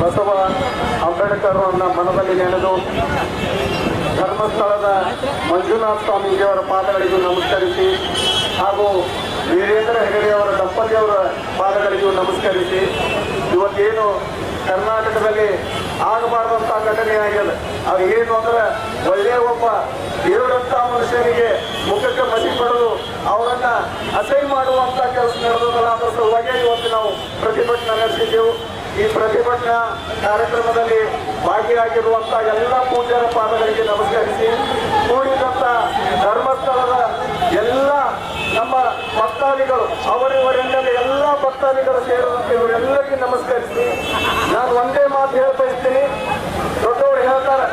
ಬಸವ ಅಂಬೇಡ್ಕರ್ ಅವರನ್ನ ಮನದಲ್ಲಿ ನೆನೆದು ಧರ್ಮಸ್ಥಳದ ಮಂಜುನಾಥ ಸ್ವಾಮೀಜಿಯವರ ಪಾದಗಳಿಗೂ ನಮಸ್ಕರಿಸಿ ಹಾಗೂ ವೀರೇಂದ್ರ ಹೆಗಡೆಯವರ ದಂಪತಿಯವರ ಪಾದಗಳಿಗೂ ನಮಸ್ಕರಿಸಿ, ಇವತ್ತೇನು ಕರ್ನಾಟಕದಲ್ಲಿ ಆಗಬಾರದಂತಹ ಘಟನೆ ಆಗಿದೆ ಅದು ಏನು ಅಂದ್ರೆ ಒಳ್ಳೆಯ ಒಬ್ಬ ದೇವರಂತ ಮನುಷ್ಯನಿಗೆ ಮುಖಕ್ಕೆ ಮಸಿ ಪಡೆದು ಅವರನ್ನ ಅಸಹ್ಯ ಮಾಡುವಂತ ಕೆಲಸ ನಡೆದಲ್ಲ ಅದರ ಸಲುವಾಗಿ ಇವತ್ತು ನಾವು ಪ್ರತಿಭಟನೆ ನಡೆಸಿದ್ದೆವು. ಈ ಪ್ರತಿಭಟನಾ ಕಾರ್ಯಕ್ರಮದಲ್ಲಿ ಭಾಗಿಯಾಗಿರುವಂತಹ ಎಲ್ಲ ಪೂಜ್ಯರ ಪಾದಗಳಿಗೆ ನಮಸ್ಕರಿಸಿ, ಕೂಡಿದಂತ ಧರ್ಮಸ್ಥಳದ ಎಲ್ಲ ನಮ್ಮ ಭಕ್ತಾದಿಗಳು ಅವರಿವರಿಂದಲೇ ಎಲ್ಲ ಭಕ್ತಾದಿಗಳು ಸೇರಿದಂತೆ ಇವರೆಲ್ಲರಿಗೂ ನಮಸ್ಕರಿಸಿ, ನಾನು ಒಂದೇ ಮಾತು ಹೇಳ್ತಾ ಬಯಸ್ತೀನಿ ದೊಡ್ಡವರು ಹೇಳ್ತಾರೆ,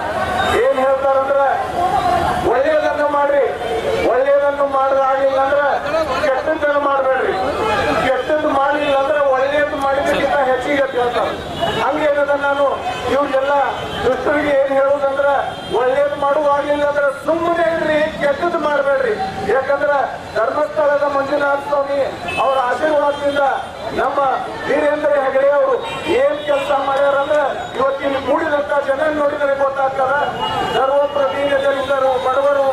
ಏನ್ ಹೇಳ್ತಾರಂದ್ರೆ, ಒಳ್ಳೆಯದನ್ನು ಮಾಡ್ರಿ, ಒಳ್ಳೆಯದನ್ನು ಮಾಡಲಾಗಿಲ್ಲ ಅಂದ್ರೆ ಕೆಟ್ಟದನ್ನು ಮಾಡಬೇಡ್ರಿ ಕೆಟ್ಟದ್ದು ಮಾಡಲಿಲ್ಲ ಅಂದ್ರೆ ಒಳ್ಳೆಯದು ಮಾಡಿದಕ್ಕಿಂತ ಹೆಚ್ಚಿಗೆ ಅಂತ ಹೇಳ್ತಾರೆ ಹಂಗೇನದ ನಾನು ಇವ್ರಿಗೆಲ್ಲ ದುಷ್ಟರಿಗೆ ಏನ್ ಹೇಳುದಂದ್ರೆ, ಒಳ್ಳೇದು ಮಾಡುವಾಗಲಿಲ್ಲ ಅಂದ್ರೆ ಸುಮ್ಮನೆ ಇರ್ರಿ, ಕೆಟ್ಟದ್ದು ಮಾಡಬೇಡ್ರಿ. ಯಾಕಂದ್ರೆ ಧರ್ಮಸ್ಥಳದ ಮಂಜುನಾಥ ಸ್ವಾಮಿ ಅವರ ಆಶೀರ್ವಾದದಿಂದ ನಮ್ಮ ವೀರೇಂದ್ರ ಹೆಗಡೆ ಅವರು ಏನ್ ಕೆಲಸ ಮಾಡ್ಯಾರಂದ್ರೆ, ಇವತ್ತಿನ ಮೂಡಿದಂತ ಜನ ನೋಡಿದರೆ ಗೊತ್ತಾಗ್ತದ. ಸರ್ವಪ್ರತಿನಿಧಿಗಳಿದ್ದರು, ಬಡವರು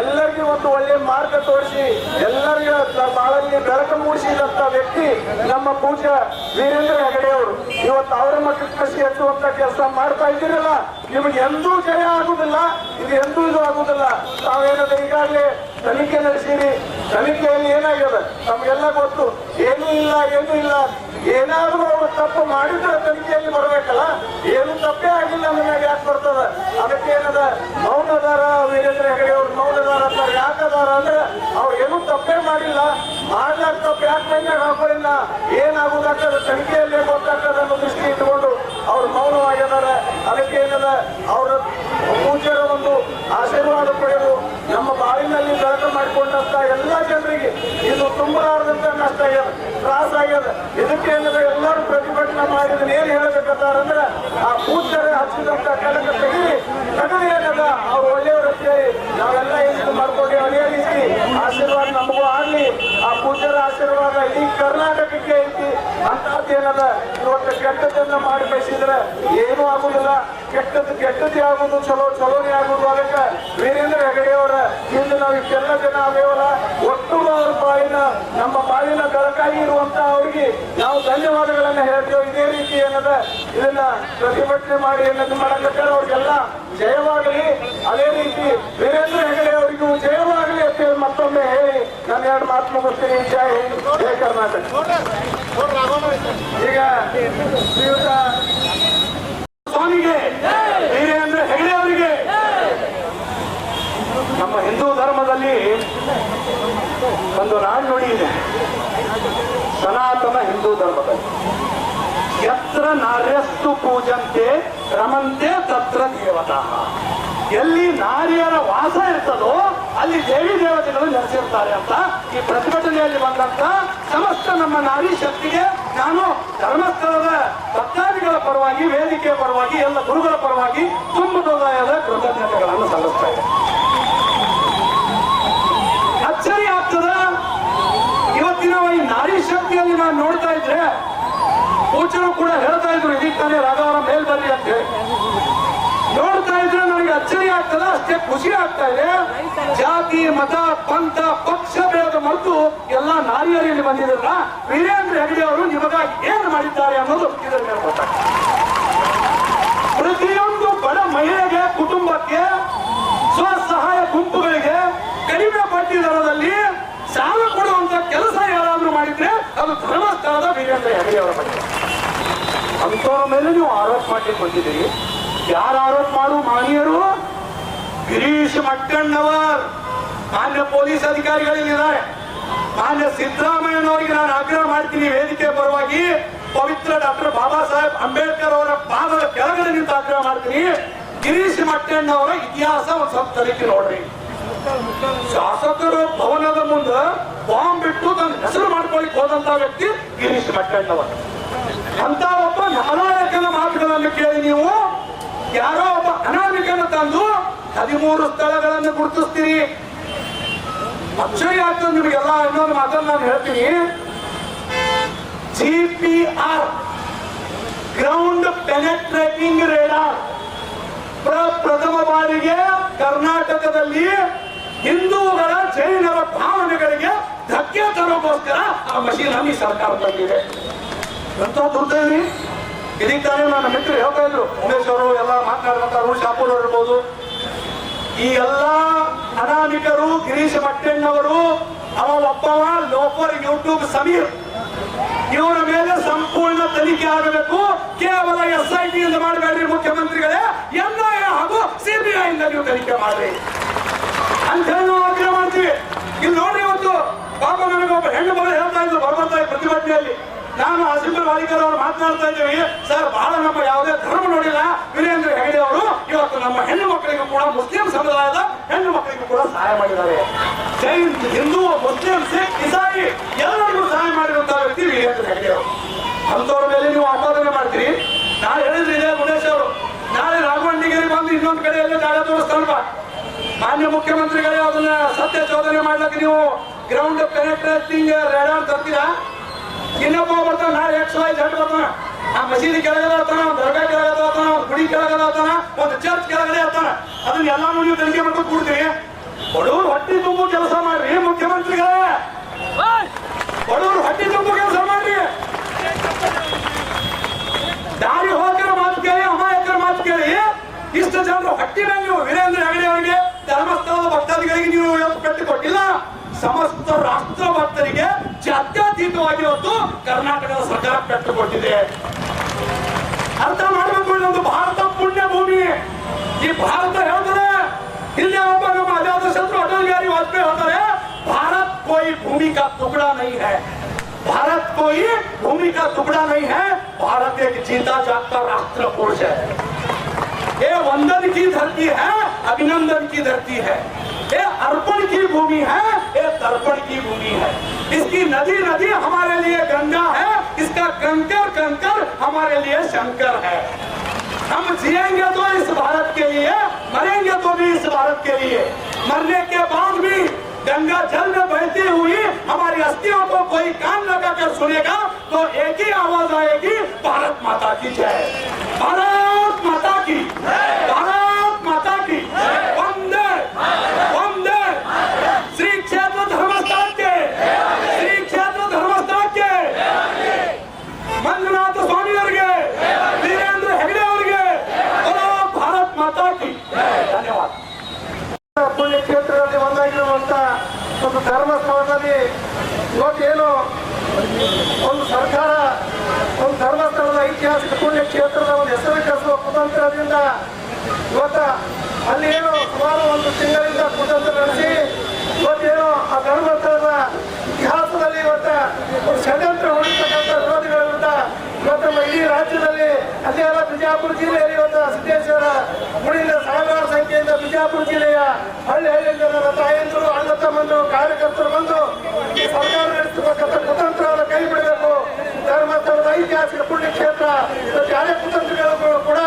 ಎಲ್ಲರಿಗೂ ಒಂದು ಒಳ್ಳೆ ಮಾರ್ಗ ತೋರಿಸಿ, ಎಲ್ಲರಿಗೂ ಬಾಳಲ್ಲಿ ಬೆಳಕು ಮೂಡಿಸಿದಂತ ವ್ಯಕ್ತಿ ನಮ್ಮ ಪೂಜ್ಯ ವೀರೇಂದ್ರ ಹೆಗಡೆ ಅವರು, ಇವತ್ತು ಅವರ ಮಕ್ಕಳ ಕೃಷಿ ಎತ್ತುವಂತ ಕೆಲಸ ಮಾಡ್ತಾ ಇದ್ದೀರಲ್ಲ, ನಿಮಗೆ ಎಂದೂ ಜಯ ಆಗುದಿಲ್ಲ, ಇದು ಎಂದೂ ಇದು ಆಗುದಿಲ್ಲ. ತಾವೇನದ ಈಗಾಗಲೇ ತನಿಖೆ ನಡೆಸಿರಿ, ತನಿಖೆಯಲ್ಲಿ ಏನಾಗ್ಯದ? ನಮಗೆಲ್ಲ ಗೊತ್ತು, ಏನೂ ಇಲ್ಲ ಏನೂ ಇಲ್ಲ. ಏನಾದ್ರೂ ಅವರು ತಪ್ಪು ಮಾಡಿದ್ರೆ ತನಿಖೆಯಲ್ಲಿ ಬರಬೇಕಲ್ಲ? ಏನು ತಪ್ಪೇ ಆಗಿಲ್ಲ ನಮಗೆ ಯಾಕೆ ಬರ್ತದ? ಅದಕ್ಕೆ ಏನದ? ಮೌನದಾರ ವೀರೇಂದ್ರ ಹೆಗಡೆ ಅವರು, ಮೌನದಾರ ಅಂತಾರೆ ಯಾಕದಾರ ಅಂದ್ರೆ, ಅವ್ರು ಏನೂ ತಪ್ಪೇ ಮಾಡಿಲ್ಲ. ಮಾಡ್ಲಾಕ ತಪ್ಪು, ಯಾಕೆ ಮೈನಾಗ ಹಾಕೋಲ್ಲ ಏನಾಗುದಾಗ್ತದ ಗೊತ್ತಾಗ್ತದನ್ನು ದೃಷ್ಟಿ ಇಟ್ಟುಕೊಂಡು ಅವರು ಮೌನವಾಗಿದ್ದಾರೆ. ಅದಕ್ಕೆ ಏನದ ಅವರ ಪೂಜ್ಯರ ಒಂದು ಆಶೀರ್ವಾದ ಪಡೆದು ನಮ್ಮ ಬಾಳಿನಲ್ಲಿ ಬೆಳಕು ಮಾಡಿಕೊಂಡಂತ ಎಲ್ಲ ಜನರಿಗೆ ಇದು ತುಂಬಲಾರದಂತ ನಷ್ಟ ಆಗ್ಯದ, ತ್ರಾಸ ಆಗ್ಯದ. ಇದಕ್ಕೆ ಏನಿದೆ ಎಲ್ಲರೂ ಪ್ರತಿಭಟನೆ ಮಾಡಿದ ಏನು ಹೇಳ್ಬೇಕಂತಾರಂದ್ರೆ ಆ ಪೂಜ್ಯರ ಹಚ್ಚಿದಂತ ಕಡಕ ತೆಗಿ ತೆಗೆದು ಏನದ ಅವ್ರು ಒಳ್ಳೆಯವರಕ್ಕೆ ನಾವೆಲ್ಲ ಇದು ಮಾಡ್ಕೊಂಡು ಅದೇ ರೀತಿ ಆಶೀರ್ವಾದ ನಮಗೂ ಆಗ್ಲಿ. ಪೂಜ್ಯರ ಆಶೀರ್ವಾದ ಇಡೀ ಕರ್ನಾಟಕಕ್ಕೆ ಐತಿ. ಅಂತ ಏನದ ಇವತ್ತು ಕೆಟ್ಟದನ್ನ ಮಾಡಿ ಬಯಸಿದ್ರೆ ಏನೂ ಆಗುದಿಲ್ಲ. ಕೆಟ್ಟದ್ದು ಕೆಟ್ಟದ್ದೇ ಆಗುವುದು ಚಲೋ, ಚಲೋನೇ ಆಗುದು. ಅದಕ್ಕೆ ವೀರೇಂದ್ರ ಹೆಗಡೆಯವರ ಇಂದು ನಾವು ಇಷ್ಟೆಲ್ಲ ಜನ ಅದೇವಲ್ಲ ಒಟ್ಟು ಅವ್ರ ಬಾಳಿನ ನಮ್ಮ ಬಾಳಿನ ಬೆಳಕಾಗಿ ಇರುವಂತ ಅವರಿಗೆ ನಾವು ಧನ್ಯವಾದಗಳನ್ನ ಹೇಳ್ತೇವೆ. ಇದೇ ರೀತಿ ಏನದ ಇದನ್ನ ಪ್ರತಿಭಟನೆ ಮಾಡಿ ಏನದು ಮಾಡಕತ್ತಾರ ಅವ್ರಿಗೆಲ್ಲ ಜಯವಾಗಲಿ. ಅದೇ ರೀತಿ ವೀರೇಂದ್ರ ಹೆಗಡೆ ಅವರಿಗೂ ಜಯವಾಗಲಿ ಅಂತ ಹೇಳಿ ಮತ್ತೊಮ್ಮೆ ಹೇಳಿ ನಾನು ಎರಡು ಮಾತು ಮುಗಿಸ್ತೀನಿ. ಜಯ ಜಯ ಕರ್ನಾಟಕ. ಈಗ ಶ್ರೀಯುತ ಸ್ವಾಮಿಗೆ ವೀರೇಂದ್ರ ಹೆಗಡೆ ಅವರಿಗೆ. ನಮ್ಮ ಹಿಂದೂ ಧರ್ಮದಲ್ಲಿ ಒಂದು ನಾಣ್ಣುಡಿ ಇದೆ. ಸನಾತನ ಹಿಂದೂ ಧರ್ಮದಲ್ಲಿ. ಯತ್ರ ನಾರ್ಯಸ್ತು ಪೂಜಂತೆ, ರಮಂತೆ ತತ್ರ ದೇವತಾ. ಎಲ್ಲಿ ನಾರಿಯರ ವಾಸ ಇರ್ತದೋ, ಅಲ್ಲಿ ದೇವಿ ದೇವತೆಗಳು ನೆಲೆಸಿರ್ತಾರೆ ಅಂತ ಈ ಪ್ರತಿಭಟನೆಯಲ್ಲಿ ಬಂದಂತ ಸಮಸ್ತ ನಮ್ಮ ನಾರಿ ಶಕ್ತಿಗೆ ನಾನು ಧರ್ಮಸ್ಥಳದ ಭಕ್ತಾದಿಗಳ ಪರವಾಗಿ, ವೇದಿಕೆಯ ಪರವಾಗಿ, ಎಲ್ಲ ಗುರುಗಳ ಪರವಾಗಿ ತುಂಬ ಹೃದಯದ ಕೃತಜ್ಞತೆಗಳನ್ನು ಸಲ್ಲಿಸ್ತಾ ಇದೆ ಅಚ್ಚರಿ ಆಗ್ತದ? ಇವತ್ತಿನ ಈ ನಾರಿ ಶಕ್ತಿಯಲ್ಲಿ ನಾನು ನೋಡ್ತಾ ಇದ್ರೆ ಪೂಜರು ಕೂಡ ಹೇಳ್ತಾ ಇದ್ರು, ಇದೀಗ ತಾನೇ ರಾಘವರ ಮೇಲ್ ಅಂತ ಹೇಳಿ. ನೋಡ್ತಾ ಇದ್ರೆ ನನಗೆ ಅಚ್ಚರಿ ಆಗ್ತದ, ಅಷ್ಟೇ ಖುಷಿ ಆಗ್ತಾ ಇದೆ. ಜಾತಿ, ಮತ, ಪಂಥ, ಪಕ್ಷ, ಭೇದ ಮರೆತು ಎಲ್ಲ ನಾರಿಯರಲ್ಲಿ ಬಂದಿದ್ರಲ್ಲ, ವೀರೇಂದ್ರ ಹೆಗಡೆ ಅವರು ನಿಮಗಾಗಿ ಏನು ಮಾಡಿದ್ದಾರೆ ಅನ್ನೋದು ಇದರ ಮೇಲೆ ಪ್ರತಿಯೊಂದು ಬಡ ಮಹಿಳೆಗೆ, ಕುಟುಂಬಕ್ಕೆ, ಸ್ವಸಹಾಯ ಗುಂಪುಗಳಿಗೆ ಕಡಿಮೆ ಬಡ್ಡಿ ದರದಲ್ಲಿ ಸಾಲ ಕೊಡುವಂತ ಕೆಲಸ ಯಾರಾದ್ರೂ ಮಾಡಿದ್ರೆ ಅದು ಧರ್ಮಸ್ಥಳದ ವೀರೇಂದ್ರ ಹೆಗಡೆ ಅವರ ಬಗ್ಗೆ ಮೇಲೆ ನೀವು ಆರೋಪ ಮಾಡಿ ಬಂದಿದ್ದೀರಿ. ಯಾರು ಆರೋಪ ಮಾಡು ಮಾನ್ಯರು? ಗಿರೀಶ್ ಮಟ್ಟಣ್ಣವರ್. ಮಾನ್ಯ ಪೊಲೀಸ್ ಅಧಿಕಾರಿಗಳಿದ್ದಾರೆ ಮಾನ್ಯ ಸಿದ್ದರಾಮಯ್ಯನವರಿಗೆ ನಾನು ಆಗ್ರಹ ಮಾಡ್ತೀನಿ ವೇದಿಕೆ ಪರವಾಗಿ ಪವಿತ್ರ ಡಾಕ್ಟರ್ ಬಾಬಾ ಸಾಹೇಬ್ ಅಂಬೇಡ್ಕರ್ ಅವರ ಪಾದದ ಕೆಳಗಡೆ ನಿಂತು ಆಗ್ರಹ ಮಾಡ್ತೀನಿ. ಗಿರೀಶ್ ಮಟ್ಟಣ್ಣವರ ಇತಿಹಾಸ ಒಂದ್ ಸ್ವಲ್ಪ ತನಿಖೆ ನೋಡ್ರಿ. ಶಾಸಕರ ಭವನದ ಮುಂದೆ ಬಾಂಬ್ ಬಿಟ್ಟು ತನ್ನ ಹೆಸರು ಮಾಡ್ಕೊಳ್ಳಿಕ್ ಹೋದಂತ ವ್ಯಕ್ತಿ ಗಿರೀಶ್ ಮಟ್ಟಣ್ಣವರು ಅಂತ ಒಬ್ಬ ನಾನಾಯಕನ ಮಾತುಗಳನ್ನು ಕೇಳಿ ನೀವು, ಯಾರೋ ಒಬ್ಬ ಅನಾಮಿಕನ ತಂದು ಹದಿಮೂರು ಸ್ಥಳಗಳನ್ನು ಗುರುತಿಸ್ತೀರಿ. ಅಚ್ಚರಿ ಆಗ್ತದೆ ನಿಮಗೆಲ್ಲ ಇನ್ನೊಂದು ಮಾತನ್ನು ನಾನು ಹೇಳ್ತೀನಿ. G P R ground penetrating radar ಪ್ರಪ್ರಥಮ ಬಾರಿಗೆ ಕರ್ನಾಟಕದಲ್ಲಿ ಹಿಂದೂಗಳ ಜೈನರ ಭಾವನೆಗಳಿಗೆ ಧಕ್ಕೆ ತರೋಕ್ಕೋಸ್ಕರ ಆ ಮಷೀನ್ ಈ ಸರ್ಕಾರ ತಂದಿದೆ. ಎಂತ ದುರ್ದೈವಿ ಇದಕ್ಕೆ ತಾನೇ ನನ್ನ ಮಿತ್ರ ಹೇಳ್ತಾ ಇದ್ರು. ಉಮೇಶ್ ಅವರು ಎಲ್ಲ ಮಾತನಾಡುವಂತ ಶಾಪೂರ್ ಇರ್ಬೋದು. ಈ ಎಲ್ಲ ಅನಾಮಿಕರು, ಗಿರೀಶ್ ಮಟ್ಟೆಣ್ಣವರು ಅವ ಒಬ್ಬವ ಲೋಫರ್, ಯೂಟ್ಯೂಬ್ ಸಮೀರ್. ಇವರ ಮೇಲೆ ಸಂಪೂರ್ಣ ತನಿಖೆ ಆಗಬೇಕು. ಕೇವಲ ಎಸ್ ಐ ಟಿ ಮಾಡಬೇಡ್ರಿ ಮುಖ್ಯಮಂತ್ರಿಗಳೇ. ಎಲ್ಲ ಹಾಗೂ ಸಿಬಿಐ ಇಂದ ನೀವು ತನಿಖೆ ಮಾಡ್ರಿ. ಅಂತ ಹೇಳಿ ನಾವು ಆಗ್ರಹ ಮಾಡ್ತೀವಿ? ಇಲ್ಲಿ ನೋಡ್ರಿ ಇವತ್ತು ಪಾಪ ಒಬ್ಬ ಹೆಣ್ಣು ಮಗಳು ಹೇಳ್ತಾ ಇದ್ರು ಈ ಪ್ರತಿಭಟನೆಯಲ್ಲಿ. ನಾನು ಆಸಿಫರ್ ವಾಲಿಕರ್ ಅವರು ಮಾತನಾಡ್ತಾ ಇದ್ದೀವಿ. ಸರ್, ಬಹಳ ನಮ್ಮ ಯಾವುದೇ ಧರ್ಮ ನೋಡಿಲ್ಲ. ವೀರೇಂದ್ರ ಹೆಗಡೆ ಅವರು ಇವತ್ತು ನಮ್ಮ ಹೆಣ್ಣು ಮಕ್ಕಳಿಗೂ ಕೂಡ ಮುಸ್ಲಿಂ ಸಮುದಾಯದ ಹೆಣ್ಣು ಮಕ್ಕಳಿಗೂ ಕೂಡ ಸಹಾಯ ಮಾಡಿದ್ದಾರೆ. ಜೈನ್ ಹಿಂದೂ ಮುಸ್ಲಿಂ, ಸಿಖ್, ಇಸಾಯಿ ಎಲ್ಲರಿಗೂ ಸಹಾಯ ಮಾಡಿರುವಂತಹ ವ್ಯಕ್ತಿ ವೀರೇಂದ್ರ ಹೆಗಡೆ ಅವರು. ಅಂತವ್ರ ಮೇಲೆ ನೀವು ಆಪಾದನೆ ಮಾಡ್ತೀರಿ. ನಾಳೆ ಹೇಳಿದ್ರಿ ಇದೇ ಗುಣೇಶ್ ಅವರು. ನಾಳೆ ರಾಘವಂಡಿಗೇರಿ ಬಂದು ಇನ್ನೊಂದು ಕಡೆಯಲ್ಲಿ ಜಾಗ ತೋರಿಸ್ತಾನಪ್ಪ. ಮಾನ್ಯ ಮುಖ್ಯಮಂತ್ರಿಗಳೇ, ಅದನ್ನ ಸತ್ಯ ಚೋದನೆ ಮಾಡ್ಲಿಕ್ಕೆ ನೀವು ಗ್ರೌಂಡ್ ಪೆನೆಟ್ರೇಟಿಂಗ್ ರೇಡಾರ್ ತರ್ತೀರಾ? ಇನ್ನೊಬ್ಬ ಬರ್ತಾನ ನಾಳೆ ಎಕ್ಸ್ ವೈ ಬರ್ತಾನ. ಆ ಮಸೀದಿ ಕೆಳಗಡೆ ಆತಾನ ಒಂದು ದರ್ಗಾ ಕೆಳಗಡೆ ಆತಾನ ಒಂದು ಗುಡಿ ಕೆಳಗಡೆ ಆತಾನ ಒಂದು ಚರ್ಚ್ ಕೆಳಗಡೆ ಆತಾನ ಅದನ್ನ ಎಲ್ಲಾನು ನೀವು ತನಿಖೆ ಮಾಡ್ಕೊಂಡು ಕೂಡ್ತೀರಿ ಬಡವರು ಹೊಟ್ಟೆ ತುಂಬು ಕೆಲಸ ಮಾಡ್ರಿ ಮುಖ್ಯಮಂತ್ರಿಗಳೇ. ಬಡವರು ಹೊಟ್ಟೆ ತುಂಬು ಕೆಲಸ ಮಾಡ್ರಿ. ದಾರಿ ಹೋಗರ ಮಾತು ಕೇಳಿ ಅಮಾಯಕರ ಮಾತು ಕೇಳಿ. ಇಷ್ಟು ಜನರು ಹೊಟ್ಟಿನ ನೀವು ವೀರೇಂದ್ರ ಹೆಗಡೆ ಅವರಿಗೆ ಧರ್ಮಸ್ಥಳದ ಭಕ್ತಾದಿಗಳಿಗೆ ನೀವು ಕಟ್ಟಿಕೊಟ್ಟಿಲ್ಲ. ಕಟ್ಟಿ ಕೊಟ್ಟಿಲ್ಲ ಸಮಸ್ತ ರಾಷ್ಟ್ರ ಭಕ್ತರಿಗೆ ಜಾತ್ಯತೀತವಾಗಿ ಇವತ್ತು ಕರ್ನಾಟಕದ ಸರ್ಕಾರ ಪೆಟ್ಟು ಕೊಟ್ಟಿದೆ ಅರ್ಥ ಮಾಡಬೇಕು ಇದೊಂದು ಭಾರತ ಪುಣ್ಯ ಭೂಮಿ ಈ ಭಾರತ ಹೇಳ್ತಾರೆ ಇಲ್ಲಿ ಒಬ್ಬ ನಮ್ಮ ಅಜಾತ ಶತ್ರು ಅಟಲ್ ಬಿಹಾರಿ ವಾಜಪೇಯಿ ಹೇಳ್ತಾರೆ ಭಾರತ್ ಕೋಯಿ ಭೂಮಿ का टुकड़ा नहीं है भारत कोई भूमि का टुकड़ा नहीं है भारत एक जीता जागता राष्ट्र पुरुष है ये वंदन की धरती है अभिनंदन की धरती है ये अर्पण की भूमि है ये तर्पण की भूमि है। इसकी नदी नदी हमारे लिए गंगा है, इसका कंकर कंकर हमारे लिए शंकर है। हम जिएँगे तो इस भारत के लिए, मरेंगे तो भी इस भारत के लिए। मरने के बाद भी गंगा जल में बहती हुई हमारी अस्थियों को कोई कान लगाकर सुनेगा तो एक ही आवाज़ आएगी, भारत माता की जय। भारत ಕುತಂತ್ರ ನಡೆಸಿ, ಇವತ್ತೇನೋ ಆ ಧರ್ಮಸ್ಥಳದ ಇತಿಹಾಸದಲ್ಲಿ ಇವತ್ತು ಷಡ್ಯಂತ್ರ ಹೊಡಿತಕ್ಕಂಥ ವಿರೋಧಿಗಳ ವಿರುದ್ಧ ಇವತ್ತು ನಮ್ಮ ಇಡೀ ರಾಜ್ಯದಲ್ಲಿ ಅದೇ ಅಲ್ಲ ಬಿಜಾಪುರ ಜಿಲ್ಲೆಯಲ್ಲಿ ಇವತ್ತು ಸಿದ್ದೇಶ್ವರ ಗುಡಿಯಿಂದ ಸಾವಿರಾರು ಸಂಖ್ಯೆಯಿಂದ ಬಿಜಾಪುರ ಜಿಲ್ಲೆಯ ಹಳ್ಳಿ ಹಳ್ಳಿಯಿಂದ ನನ್ನ ತಾಯಂದಿರು, ಅಣ್ಣ ತಮ್ಮಂದರು, ಕಾರ್ಯಕರ್ತರು ಬಂದು ಈ ಸರ್ಕಾರ ನಡೆಸತಕ್ಕಂಥ ಕುತಂತ್ರವನ್ನು ಕೈ ಬಿಡಬೇಕು ಧರ್ಮಸ್ಥಳದ ಐತಿಹಾಸಿಕ ಪುಣ್ಯಕ್ಷೇತ್ರ ಇವತ್ತು ಯಾರೇ ಕುತಂತ್ರಗಳು ಕೂಡ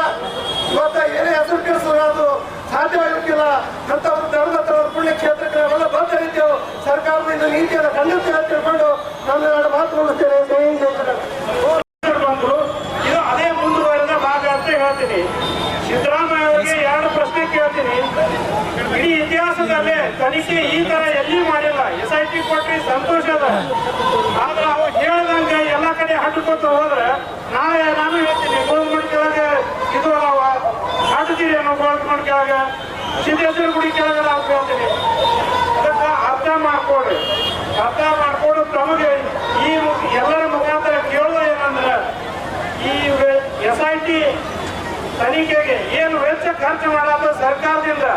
ಇವತ್ತ ಏನೇ ಹೆಸರು ಕೆಡಿಸೋದು ಸಾಧ್ಯವಾಗಿರ್ತಿಲ್ಲ ಅಂತ ಒಂದು ಪುಣ್ಯಕ್ಷೇತ್ರಕ್ಕೆ ಪುಣ್ಯ ಕ್ಷೇತ್ರಕ್ಕೆ ಇದ್ದೇವೆ ಸರ್ಕಾರದಿಂದ ನೀತಿಯನ್ನು ಖಂಡಿತ ತಿಳ್ಕೊಂಡು ನಾನು ಎರಡು ಮಾತು. ಬಂದ್ರು. ಇದು ಅದೇ ಮುಂದುವರೆದ ಭಾಗ ಅಂತ ಹೇಳ್ತೀನಿ. ಸಿದ್ದರಾಮಯ್ಯ ಅವರಿಗೆ ಎರಡು ಪ್ರಶ್ನೆ ಕೇಳ್ತೀನಿ. ಇಡೀ ಇತಿಹಾಸದಲ್ಲಿ ತನಿಖೆ ಈ ತರ ಎಲ್ಲಿ ಮಾಡಿಲ್ಲ. ಎಸ್ ಐ ಟಿ ಕೊಟ್ರಿ ಸಂತೋಷ ಅದ. ಆದ್ರೆ ಅವ್ರು ಹೇಳ್ದಂಗೆ ಎಲ್ಲ ಕಡೆ ಹಡ್ಕೊತ ಹೋದ್ರೆ ನಾಳೆ ನಾನು ಹೇಳ್ತೀನಿ. ಗೋಲ್ಮಂಡ್ ಕೆಳಗೆ ಇದು ಅನ್ನೋ ಗೋಲ್ಮಂಡ್ ಕೆಳಗೆ ಸಿದ್ದೇಶ್ವರ ಗುಡಿ ಕೆಳಗೆ ನಾವು ಅದಕ್ಕ ಅದಕ್ಕೆ ಅರ್ಥ ಮಾಡ್ಕೊಡ್ರಿ ಅರ್ಥ ಮಾಡ್ಕೊಂಡು ತಮಗೆ ಈ ಎಲ್ಲರ ಮುಖಾಂತರ ಕೇಳೋದು ಏನಂದ್ರೆ, ಈ ಎಸ್ ಐ ಟಿ ತನಿಖೆಗೆ ಏನು ವೆಚ್ಚ ಖರ್ಚು ಮಾಡಾದ ಸರ್ಕಾರದಿಂದ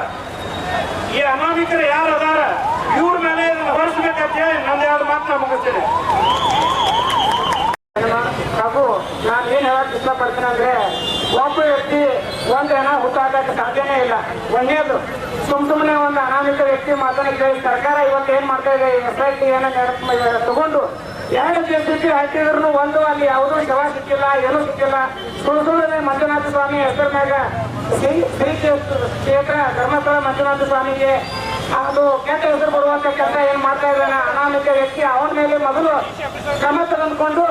ಈ ಅನಾಮಿಕರು ಯಾರು ಅದಾರ, ಇವ್ರ ಮೇಲೆ ಇದನ್ನು ಹೊರಿಸ್ಬೇಕಂತ ಹೇಳಿ ನಂದು ಎರಡು ಮಾತು ನಾ ಮುಗಿಸ್ತೀನಿ. ಹಾಗೂ ನಾನು ಏನು ಹೇಳಕ್ ಇಷ್ಟಪಡ್ತೀನಿ ಅಂದ್ರೆ ಒಬ್ಬ ವ್ಯಕ್ತಿ ಒಂದ್ ಹಣ ಹುಟ್ಟಾಕಕ್ಕೆ ಸಾಧ್ಯನೇ ಇಲ್ಲ. ಒಂದೇದು, ಸುಮ್ ಸುಮ್ಮನೆ ಒಂದು ಅನಾಮಿಕ ವ್ಯಕ್ತಿ ಮಾತಾಡಿದ್ರೆ ಈ ಸರ್ಕಾರ ಇವತ್ತು ಏನ್ ಮಾಡ್ತಾ ಇದೆ? ಎಸ್ ಐ ಟಿ ತಗೊಂಡು ಎರಡು ದಿವಸಕ್ಕೆ ಹಾಕಿದ್ರು ಒಂದು, ಅಲ್ಲಿ ಯಾವುದೂ ಶವ ಸಿಕ್ಕಿಲ್ಲ, ಏನೂ ಸಿಕ್ಕಿಲ್ಲ. ಸುಳ್ಳು ಮಂಜುನಾಥ ಸ್ವಾಮಿ ಹೆಸರು ಮ್ಯಾಗ ಶ್ರೀ ಶ್ರೀ ಕ್ಷೇತ್ರ ಧರ್ಮಸ್ಥಳ ಮಂಜುನಾಥ ಸ್ವಾಮಿಗೆ ಅದು ಕೆಟ್ಟ ಹೆಸರು ಬರುವಂತ ಕೆಲಸ ಏನ್ ಮಾಡ್ತಾ ಇದ್ದಾನೆ? ಅನಾಮಿಕ ವ್ಯಕ್ತಿ ಅವನ ಮೇಲೆ ಮೊದಲು ಕ್ರಮ ತೆಗೆದುಕೊಂಡು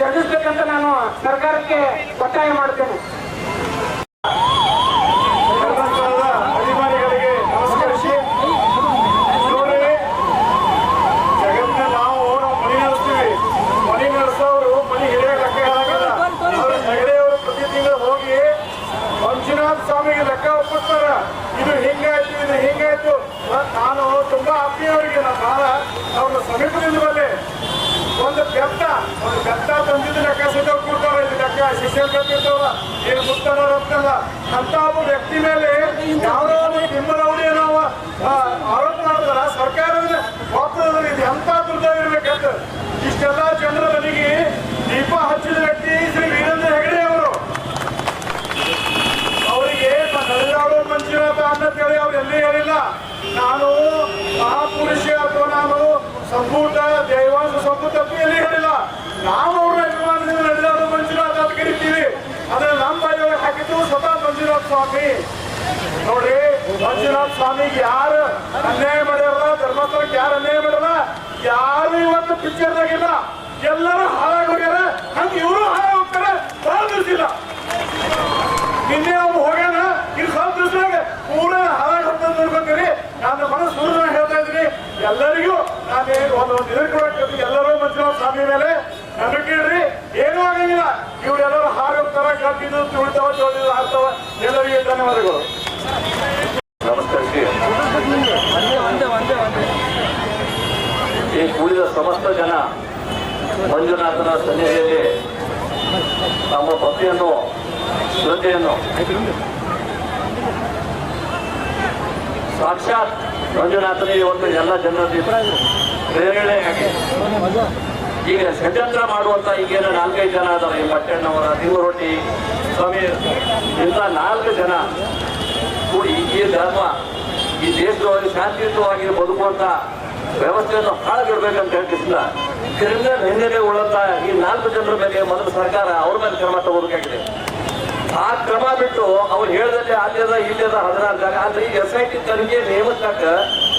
ಜರ್ಜಿಸ್ಬೇಕಂತ ನಾನು ಸರ್ಕಾರಕ್ಕೆ ಒತ್ತಾಯ ಮಾಡ್ತೇನೆ ಧರ್ಮಸ್ಥಳದ ಅಭಿಮಾನಿಗಳಿಗೆ ನಮಸ್ಕರಿಸಿ ನೋಡ್ರಿ ಜಗತ್ತಿನ ನಾವು ನಾವು ಮನೆ ನಡೆಸ್ತೀವಿ ಮನೆ ನಡೆಸೋರು ಮನೆ ಹಿರಿಯ ಲೆಕ್ಕ ಹೇಳಂಗಿಲ್ಲ ಅವ್ರ ಹೆಗಡೆಯವರು ಪ್ರತಿ ತಿಂಗಳು ಹೋಗಿ ಮಂಜುನಾಥ ಸ್ವಾಮಿಗೆ ಲೆಕ್ಕ ಒಪ್ಪಿಸ್ತಾರ ಇದು ಹಿಂಗಾಯ್ತು ಇದು ಹಿಂಗಾಯ್ತು ಮತ್ತ್ ನಾನು ತುಂಬಾ ಆತ್ಮೀಯವರಿಗೆ ನಮ್ಮ ಬಾಳ ಅವ್ರ ಸಮೀಪದಿಂದ ಬಲ್ಲೆ ಒಂದು ಬೆತ್ತ ಒಂದು ಬೆತ್ತ ತಂದಿದ್ದು ಲೆಕ್ಕ ಸಹಿತ ಕೊಡ್ತಾರ ಇದು ಲೆಕ್ಕ ಶಿಷ್ಯರು ಏನು ಮುಕ್ತನ ರೊಕ್ಕಲ್ಲ. ಅಂತ ಒಬ್ಬ ವ್ಯಕ್ತಿ ಮೇಲೆ ಯಾವುದೋ ಬಿಂಬರವಳಿ ನಾವು ಆರೋಪ ಮಾಡಿದ್ರ ಸರ್ಕಾರದ ವಾಸ್ತವದಲ್ಲಿ ಇದು ಎಂತ ದುರ್ದೈವ ಇರ್ಬೇಕಂತ ಇಷ್ಟೆಲ್ಲ ಜನರ ಮನೆಗೆ ದೀಪ ಹಚ್ಚಿದ ವ್ಯಕ್ತಿ ಶ್ರೀ ವೀರೇಂದ್ರ ಹೆಗಡೆ ಅವರು. ಅವರಿಗೆ ನಡೆದಾಡೋ ಮಂಜುನಾಥ ಅನ್ನತ್ತೇಳಿ ಅವ್ರು ಎಲ್ಲಿ ಹೇಳಿಲ್ಲ. ನಾನು ಮಹಾಪುರುಷ ಅಥವಾ ನಾನು ಸಂಪೂರ್ಣ ದೈವಾಂಶ ಸಂಪೂರ್ಣ ಎಲ್ಲಿ ಹೇಳಿಲ್ಲ. ನಾವು ಅವ್ರ ಅಭಿಮಾನದಿಂದ ನಡೆದಾಡೋ ಮಂಜುನಾಥ ಅಂತ ಕರಿತೀವಿ. ಅದನ್ನ ನಮ್ಮ ಬಾಯಿಯೊಳಗೆ ಹಾಕಿದ್ದು ಸ್ವತಃ ಮಂಜುನಾಥ ಸ್ವಾಮಿ. ನೋಡ್ರಿ, ಮಂಜುನಾಥ ಸ್ವಾಮಿಗೆ ಯಾರು ಅನ್ಯಾಯ ಮಾಡ್ಯಾರ ಧರ್ಮಸ್ಥಳಕ್ಕೆ ಯಾರು ಅನ್ಯಾಯ ಮಾಡ್ಯಾರ ಯಾರು ಇವತ್ತು ಪಿಕ್ಚರ್ದಾಗಿಲ್ಲ ಎಲ್ಲರೂ ಹಾಳಾಗಿ ಹೋಗ್ಯಾರ ಹಂಗೆ ಇವರು ಹಾಳಾಗಿ ಹೋಗ್ತಾರೆ. ಬಹಳ ದಿವಸ ಇಲ್ಲ ನಿನ್ನೆ ಅವ್ನು ಹೋಗ್ಯಾನ, ಇಲ್ಲಿ ಸ್ವಲ್ಪ ದಿವಸದಾಗ ಪೂರ ಹಾಳಾಗಿ ಹೋಗ್ತದೆ ನಾನು ಮನಸ್ಸು ಹೇಳ್ತಾ ಇದ್ದೀನಿ. ಎಲ್ಲರಿಗೂ ನಾನು ಏನು ಒಂದು ಒಂದು ಇದಕ್ಕೆ ಎಲ್ಲರೂ ಮಂಜುನಾಥ ಸ್ವಾಮಿ ಮೇಲೆ ನಂಬಿಕೆ ಇಡ್ರಿ ಏನೂ ಆಗಂಗಿಲ್ಲ ಇವ್ರೆಲ್ಲರೂ ಹಾರಿ ಹೋಗ್ತಾರ ಕಟ್ಟಿದ್ದು ತುಳಿತಾವ ಚೋಳಿದು ಆಗ್ತಾವ ಎಲ್ಲರಿಗೂ ಧನ್ಯವಾದಗಳು. ನಮಸ್ಕರಿಸಿ ಈ ಕೂಡಿದ ಸಮಸ್ತ ಜನ ಮಂಜುನಾಥನ ಸನ್ನಿಧಿಯಲ್ಲಿ ತಮ್ಮ ಭಕ್ತಿಯನ್ನು, ಶ್ರದ್ಧೆಯನ್ನು ಸಾಕ್ಷಾತ್ ಮಂಜುನಾಥನಿಗೆ ಇವತ್ತು ಎಲ್ಲ ಜನರಲ್ಲಿ ಪ್ರೇರಣೆಯಾಗಿ ಈಗ ಷಡ್ಯಂತ್ರ ಮಾಡುವಂತ ಈಗೇನು ನಾಲ್ಕೈದು ಜನ ಅದಾವ ಈ ಪಟ್ಟಣ್ಣವರ ತಿಂಗುರೊಟ್ಟಿ ಸ್ವಾಮಿ ಇಂಥ ನಾಲ್ಕು ಜನ ಕೂಡಿ ಈ ಧರ್ಮ, ಈ ದೇಶದೊಳಗೆ ಶಾಂತಿಯುತವಾಗಿ ಬದುಕುವಂತ ವ್ಯವಸ್ಥೆಯನ್ನು ಹಾಳಾಗಿರ್ಬೇಕಂತ ಹೇಳ್ತಿಲ್ಲ ಕ್ರಿಮಿನಲ್ ಹಿನ್ನೆಲೆ ಉಳ್ಳಂತ ಈ ನಾಲ್ಕು ಜನರ ಮೇಲೆ ಮೊದಲು ಸರ್ಕಾರ ಅವ್ರ ಮೇಲೆ ಕ್ರಮ ತಗೋಬೇಕಾಗಿದೆ ಆ ಕ್ರಮ ಬಿಟ್ಟು ಅವ್ರು ಹೇಳ್ದಲ್ಲಿ ಆದ್ಯದ ಇಲ್ಲದ ಹದಿನಾರು ಜಾಗ ಆದ್ರೆ ಈ ಎಸ್ ಐ ಟಿ ತನಿಖೆ ನೇಮಕಾಕ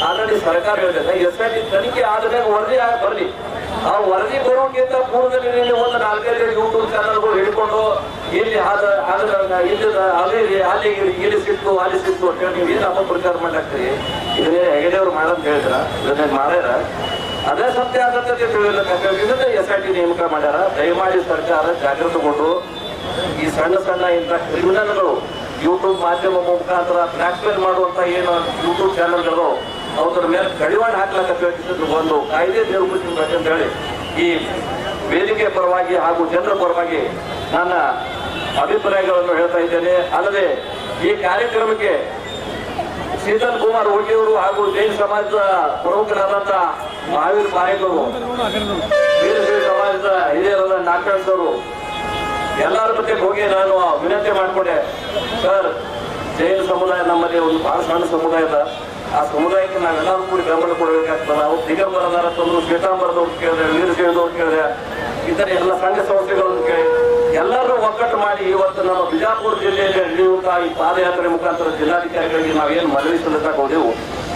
ಆಲ್ರೆಡಿ ಸರ್ಕಾರ ಹೇಳಿದೆ ಎಸ್ ಐ ಟಿ ತನಿಖೆ ಆದ್ಮೇಲೆ ವರದಿ ಬರ್ಲಿ. ಆ ವರದಿ ಬರೋಕ್ಕಿಂತ ಪೂರ್ವದಲ್ಲಿ ಒಂದು ನಾಲ್ಕೈದು ಯೂಟ್ಯೂಬ್ ಚಾನಲ್ಗಳು ಹಿಡ್ಕೊಂಡು ಇಲ್ಲಿ ಆದ ಇಲ್ಲದ ಅದೇ ಅಲ್ಲಿ, ಇಲ್ಲಿ ಸಿಕ್ತು, ಅಲ್ಲಿ ಸಿಕ್ತು ಅಂತ ಹೇಳಿ ನೀವು ಏನು ಅಪಪ್ರಚಾರ ಮಾಡಾಕ್ತೀರಿ ಇದನ್ನೇ ಹೆಗಡೆಯವ್ರು ಮಾಡಂತ ಹೇಳಿದ್ರ ಇದನ್ನ ಮಾಡ್ಯಾರ? ಅದೇ ಸತ್ಯ ಆಗತ್ತೆ ತಿಳಿಯಲ್ಲ. ಎಸ್ ಐ ಟಿ ನೇಮಕ ಮಾಡ್ಯಾರ. ದಯಮಾಡಿ ಸರ್ಕಾರ ಜಾಗೃತಗೊಂಡು ಈ ಸಣ್ಣ ಸಣ್ಣ ಇಂಥ ಕ್ರಿಮಿನಲ್ಗಳು ಯೂಟ್ಯೂಬ್ ಮಾಧ್ಯಮ ಮುಖಾಂತರ ಬ್ಲಾಕ್ಮೇಲ್ ಮಾಡುವಂತ ಏನು ಯೂಟ್ಯೂಬ್ ಚಾನೆಲ್ಗಳು ಅವ್ರ ಮೇಲೆ ಕಡಿವಾಣ ಹಾಕ್ಲಕ್ಕ ಒಂದು ಕಾಯ್ದೆ ಅಂತ ಹೇಳಿ ಈ ವೇದಿಕೆ ಪರವಾಗಿ ಹಾಗೂ ಜನರ ಪರವಾಗಿ ನನ್ನ ಅಭಿಪ್ರಾಯಗಳನ್ನು ಹೇಳ್ತಾ ಇದ್ದೇನೆ. ಅಲ್ಲದೆ ಈ ಕಾರ್ಯಕ್ರಮಕ್ಕೆ ಶೀತಲ್ ಕುಮಾರ್ ಹೋಗಿಯವರು ಹಾಗೂ ಜೈನ್ ಸಮಾಜದ ಪ್ರಮುಖರಾದಂತ ಮಹಾವೀರ್ ಪಾರೇಕರು, ವೀರಶೈವ ಸಮಾಜದ ಹಿರಿಯರಾದ ನಾಗರಾಜ್ ಎಲ್ಲರ ಬಗ್ಗೆ ಹೋಗಿ ನಾನು ವಿನಂತಿ ಮಾಡಿಕೊಂಡೆ, ಸರ್, ಜೈನ್ ಸಮುದಾಯ ನಮ್ಮಲ್ಲಿ ಒಂದು ಬಹಳ ಸಣ್ಣ ಸಮುದಾಯ ಅದ ಆ ಸಮುದಾಯಕ್ಕೆ ನಾವೆಲ್ಲರೂ ಕೂಡಿ ಬೆಂಬಲ ಕೊಡಬೇಕಾಗ್ತದೆ. ನಾವು ದಿಗಂಬರದಾರ ತಂದು ಶ್ವೇತಾಂಬರದವ್ರು ಕೇಳಿದ್ರೆ ನೀರು ವೀರಶೈವದವ್ರು ಕೇಳಿದ್ರೆ ಇತರ ಎಲ್ಲ ಸಂಘ ಸಂಸ್ಥೆಗಳನ್ನು ಕೇಳಿ ಎಲ್ಲರೂ ಒಕ್ಕಟ್ಟು ಮಾಡಿ ಇವತ್ತು ನಮ್ಮ ಬಿಜಾಪುರ ಜಿಲ್ಲೆಯಲ್ಲಿ ನಡೆಯುವಂತಹ ಈ ಪಾದಯಾತ್ರೆ ಮುಖಾಂತರ ಜಿಲ್ಲಾಧಿಕಾರಿಗಳಿಗೆ ನಾವೇನು ಮನವಿ ಸಲ್ಲಿಸಕ್ಕೆ ಹೋದೆವು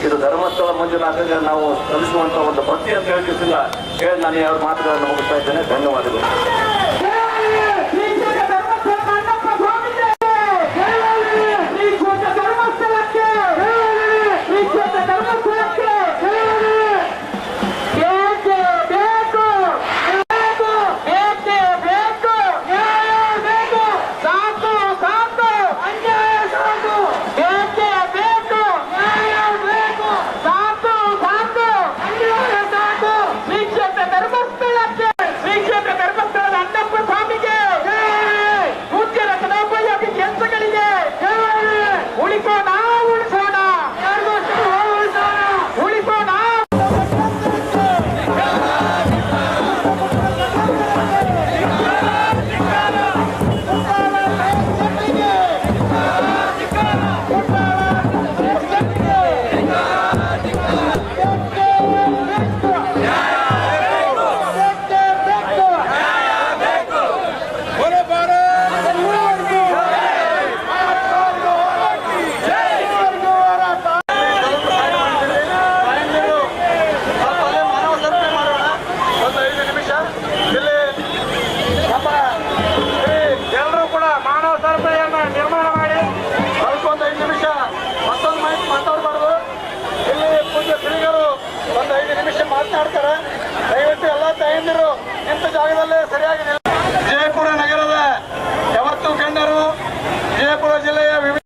ಇದು ಧರ್ಮಸ್ಥಳ ಮಂಜುನಾಥಗೆ ನಾವು ಸಲ್ಲಿಸುವಂತಹ ಒಂದು ಭಕ್ತಿ ಅಂತ ಹೇಳ್ತಿಲ್ಲ ಹೇಳಿ ನಾನು ಎರಡು ಮಾತುಗಳನ್ನು ಮುಗಿಸ್ತಾ ಇದ್ದೇನೆ. ಧನ್ಯವಾದಗಳು. ಒಂದು ಐದು ನಿಮಿಷ ಮಾತನಾಡ್ತಾರೆ. ದಯವಿಟ್ಟು ಎಲ್ಲ ತಾಯಂದಿರು ಇಂಥ ಜಾಗದಲ್ಲೇ ಸರಿಯಾಗಿ ಜಯಪುರ ನಗರದ ಯಾವತ್ತು ಗಣ್ಯರು ಜಯಪುರ ಜಿಲ್ಲೆಯ ವಿವಿಧ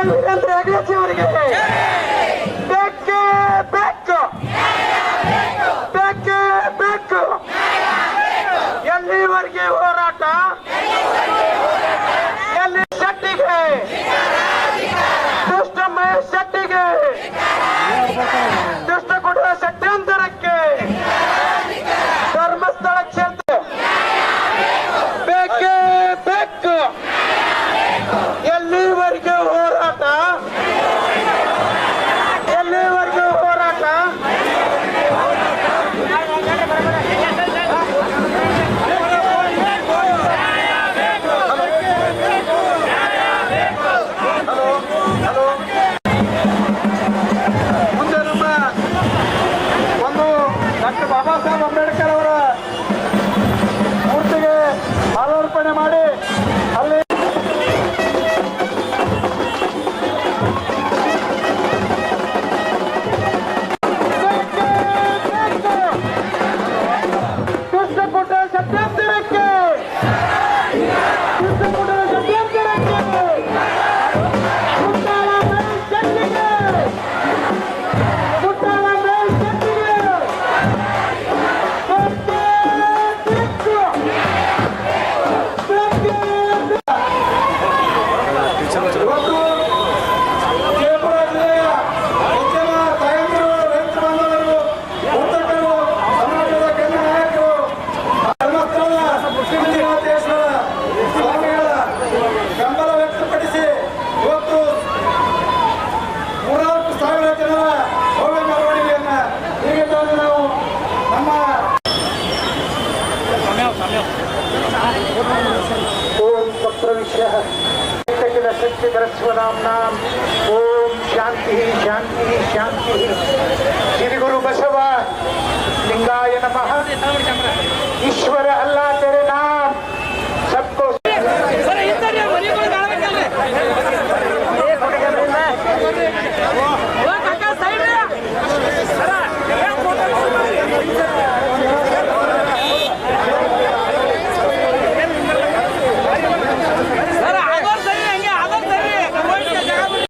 ವಿಷಯ ವಿಕ್ರಾಂತಿ ಆಗಲಿಕ್ಕೆ ಅವರಿಗೆ उपविश्य परस्वनाम्नाम् ॐ शान्तिः शान्तिः शान्तिः श्रीगुरुबसव लिङ्गाय नमः ईश्वर अल्लाह तेरे नाम सबको